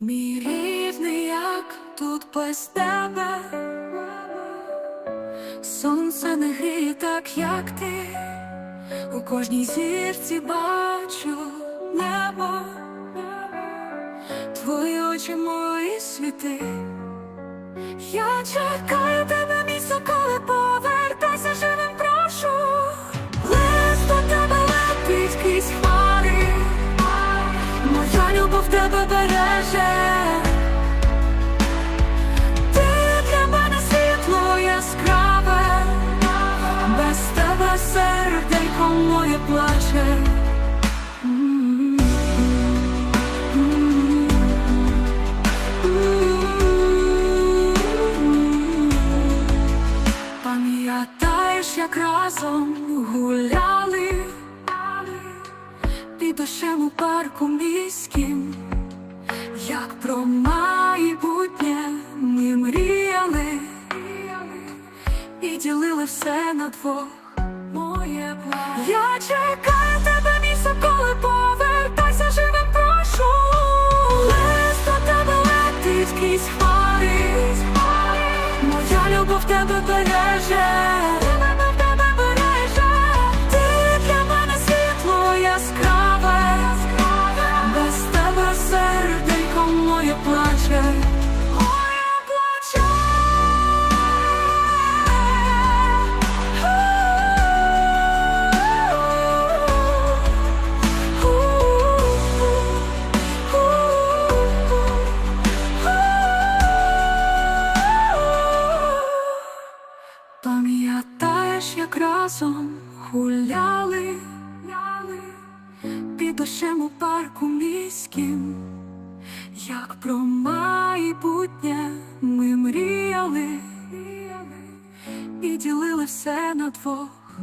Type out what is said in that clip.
Мій рідний, як тут без тебе, сонце не гріє так, як ти, у кожній зірці бачу небо, твої очі мої світи. Я чекаю тебе, місце, коли повертайся живим, прошу. Лист до тебе летить крізь хмари, моя любов тебе береже. Серденько моє плаче. Пам'ятаєш, як разом гуляли під дощем у парку міським, як про майбутнє ми мріяли і ділили все на двох. Я чекаю тебе, місце, коли повертайся живим, прошу. Лист тебе летить крізь хмари. Моя любов тебе береже. Разом гуляли під дощем у парку міським, як про майбутнє ми мріяли і ділили все на двох.